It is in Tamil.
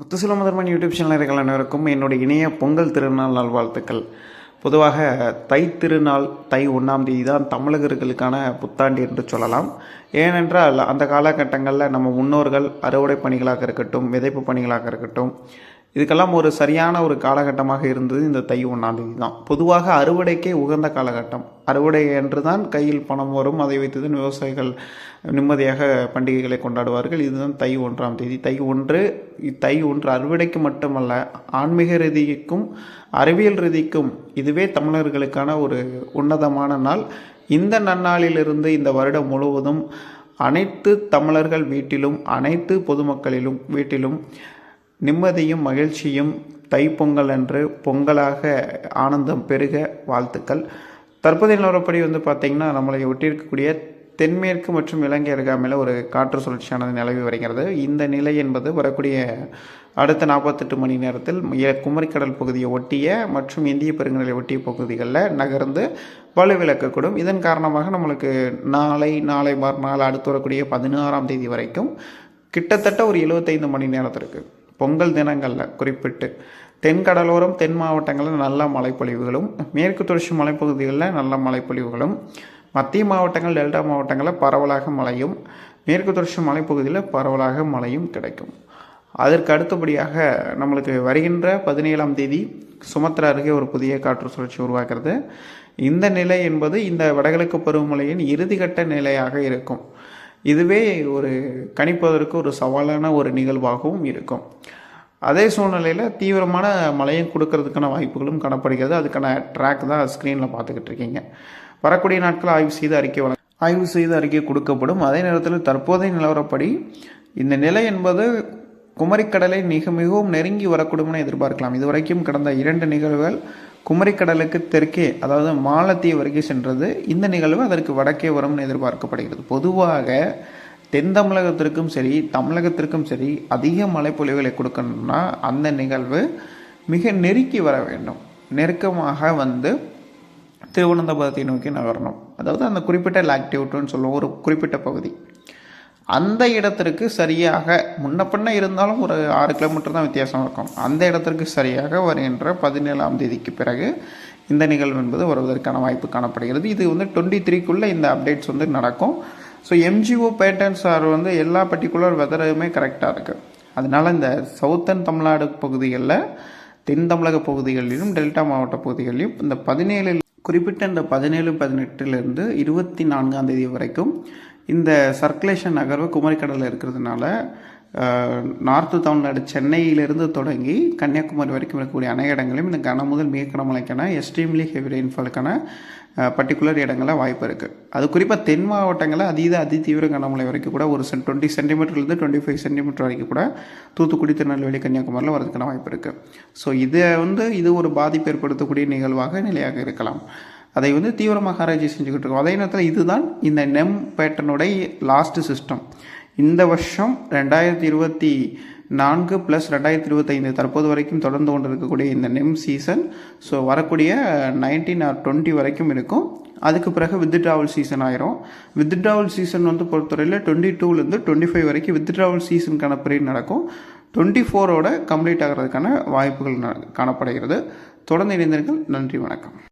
முத்துசில முதன்மன் யூடியூப் சேனல்கள் அனைவருக்கும் என்னுடைய இணைய பொங்கல் திருநாள் நல்வாழ்த்துக்கள். பொதுவாக தை திருநாள் தை ஒன்றாம் தேதி தான் தமிழகர்களுக்கான புத்தாண்டு என்று சொல்லலாம். ஏனென்றால் அந்த காலகட்டங்களில் நம்ம முன்னோர்கள் அறுவடை பணிகளாக இருக்கட்டும் விதைப்பு பணிகளாக இருக்கட்டும் இதுக்கெல்லாம் ஒரு சரியான ஒரு காலகட்டமாக இருந்தது இந்த தை ஒன்றாம் தேதி தான். பொதுவாக அறுவடைக்கே உகந்த காலகட்டம். அறுவடை என்று தான் கையில் பணம் வரும். அதை வைத்து தான் விவசாயிகள் நிம்மதியாக பண்டிகைகளை கொண்டாடுவார்கள். இதுதான் தை ஒன்றாம் தேதி. தை ஒன்று தை ஒன்று அறுவடைக்கு மட்டுமல்ல ஆன்மீக ரீதிக்கும் அறிவியல் ரீதிக்கும் இதுவே தமிழர்களுக்கான ஒரு உன்னதமான நாள். இந்த நன்னாளிலிருந்து இந்த வருடம் முழுவதும் அனைத்து தமிழர்கள் வீட்டிலும் அனைத்து பொதுமக்களிலும் வீட்டிலும் நிம்மதியும் மகிழ்ச்சியும் தைப்பொங்கல் அன்று பொங்கலாக ஆனந்தம் பெருக வாழ்த்துக்கள். தற்போதைய நிலவரப்படி வந்து பார்த்திங்கன்னா நம்மளை ஒட்டியிருக்கக்கூடிய தென்மேற்கு மற்றும் இலங்கை அருகாமையில் ஒரு காற்று சுழற்சியானது நிலவி வருகிறது. இந்த நிலை என்பது வரக்கூடிய அடுத்த நாற்பத்தெட்டு மணி நேரத்தில் குமரிக்கடல் பகுதியை ஒட்டிய மற்றும் இந்திய பெருங்கடலை ஒட்டிய பகுதிகளில் நகர்ந்து வலுவிழக்கக்கூடும். இதன் காரணமாக நம்மளுக்கு நாளை நாளை மறுநாள் அடுத்து வரக்கூடிய பதினாறாம் தேதி வரைக்கும் கிட்டத்தட்ட ஒரு 75 மணி நேரத்திற்கு பொங்கல் தினங்களில் குறிப்பிட்டு தென் கடலோரம் தென் மாவட்டங்களில் நல்ல மழைப்பொழிவுகளும் மேற்கு தொடர்ச்சி மலைப்பகுதிகளில் நல்ல மழைப்பொழிவுகளும் மத்திய மாவட்டங்கள் டெல்டா மாவட்டங்களில் பரவலாக மழையும் மேற்கு தொடர்ச்சி மலைப்பகுதியில் பரவலாக மழையும் கிடைக்கும். அதற்கு அடுத்தபடியாக நம்மளுக்கு வருகின்ற பதினேழாம் தேதி சுமத்ரா அருகே ஒரு புதிய காற்று சுழற்சி உருவாகிறது. இந்த நிலை என்பது இந்த வடகிழக்கு பருவமழையின் இறுதிக்கட்ட நிலையாக இருக்கும். இதுவே ஒரு கணிப்பதற்கு ஒரு சவாலான ஒரு நிகழ்வாகவும் இருக்கும். அதே சூழ்நிலையில் தீவிரமான மழையும் கொடுக்கறதுக்கான வாய்ப்புகளும் காணப்படுகிறது. அதுக்கான ட்ராக் தான் ஸ்க்ரீனில் பார்த்துக்கிட்டு இருக்கீங்க. வரக்கூடிய நாட்கள் ஆய்வு செய்து அறிக்கை வழங்க ஆய்வு செய்து அறிக்கை கொடுக்கப்படும். அதே நேரத்தில் தற்போதைய நிலவரப்படி இந்த நிலை என்பது குமரிக்கடலை மிக மிகவும் நெருங்கி வரக்கூடும் என எதிர்பார்க்கலாம். இதுவரைக்கும் கடந்த இரண்டு நிகழ்வுகள் குமரிக்கடலுக்கு தெற்கே அதாவது மாலத்தீவு வரைக்கும் சென்றது. இந்த நிகழ்வு அதற்கு வடக்கே வரும்னு எதிர்பார்க்கப்படுகிறது. பொதுவாக தென் தமிழகத்திற்கும் சரி தமிழகத்திற்கும் சரி அதிக மழைப்பொழிவுகளை கொடுக்கணும்னா அந்த நிகழ்வு மிக நெருக்கி வர வேண்டும். நெருக்கமாக வந்து திருவனந்தபுரத்தை நோக்கி நகரணும். அதாவது அந்த குறிப்பிட்ட லாக்டிவிட்டுன்னு சொல்லுவோம் ஒரு குறிப்பிட்ட பகுதி. அந்த இடத்திற்கு சரியாக முன்ன பின்ன இருந்தாலும் ஒரு ஆறு கிலோமீட்டர் தான் வித்தியாசம் இருக்கும். அந்த இடத்திற்கு சரியாக வருகின்ற பதினேழாம் தேதிக்கு பிறகு இந்த நிகழ்வு என்பது வருவதற்கான வாய்ப்பு காணப்படுகிறது. இது வந்து டுவெண்ட்டி த்ரீக்குள்ளே இந்த அப்டேட்ஸ் வந்து நடக்கும். ஸோ எம்ஜிஓ பேட்டர்ன்ஸ் ஆர் வந்து எல்லா பர்டிகுலர் வெதருமே கரெக்டாக இருக்குது அதனால இந்த சவுத்தன் தமிழ்நாடு பகுதிகளில் தென் தமிழக பகுதிகளிலும் டெல்டா மாவட்ட பகுதிகளிலும் இந்த பதினேழு குறிப்பிட்ட இந்த பதினேழு பதினெட்டுலேருந்து இருபத்தி நான்காம் தேதி வரைக்கும் இந்த சர்க்குலேஷன் நகர்வு குமரிக்கடலில் இருக்கிறதுனால நார்த்து தமிழ்நாடு சென்னையிலிருந்து தொடங்கி கன்னியாகுமரி வரைக்கும் இருக்கக்கூடிய அனைத்து இடங்களையும் இந்த கன முதல் மிக கனமழைக்கான எக்ஸ்ட்ரீம்லி ஹெவி ரெயின்ஃபாலுக்கான பர்டிகுலர் இடங்களில் வாய்ப்பு இருக்குது அது குறிப்பாக தென் மாவட்டங்களில் அதீத அதி தீவிர கனமழை வரைக்கும் கூட ஒரு சென் டுவெண்ட்டி சென்டிமீட்டர்லேருந்து டுவெண்ட்டி ஃபைவ் சென்டிமீட்டர் வரைக்கும் கூட தூத்துக்குடி திருநெல்வேலி கன்னியாகுமரியில் வரதுக்கான வாய்ப்பு இருக்குது ஸோ இதை வந்து இது ஒரு பாதிப்பு ஏற்படுத்தக்கூடிய நிகழ்வாக நிலையாக இருக்கலாம். அதை வந்து தீவிரமாக ஆராய்ச்சி செஞ்சுக்கிட்டு இருக்கோம். அதே நேரத்தில் இதுதான் இந்த நெம் பேட்டர்னுடைய லாஸ்ட் சிஸ்டம் இந்த வருஷம் ரெண்டாயிரத்தி இருபத்தி நான்கு ப்ளஸ் ரெண்டாயிரத்தி இருபத்தைந்து தற்போது வரைக்கும் தொடர்ந்து கொண்டு இருக்கக்கூடிய இந்த நெம் சீசன் ஸோ வரக்கூடிய நைன்டீன் ஆர் டுவெண்ட்டி வரைக்கும் இருக்கும். அதுக்கு பிறகு வித்ட்ராவல் சீசன் ஆயிரும். வித்ட்ராவல் சீசன் வந்து பொறுத்தவரையில் டுவெண்ட்டி டூலேருந்து டுவெண்ட்டி ஃபைவ் வரைக்கும் வித்ட்ராவல் சீசனுக்கான பீரியட் நடக்கும். டுவெண்ட்டி ஃபோரோட கம்ப்ளீட் ஆகிறதுக்கான வாய்ப்புகள் ந- காணப்படுகிறது. தொடர்ந்து இணைந்தீர்கள் நன்றி வணக்கம்.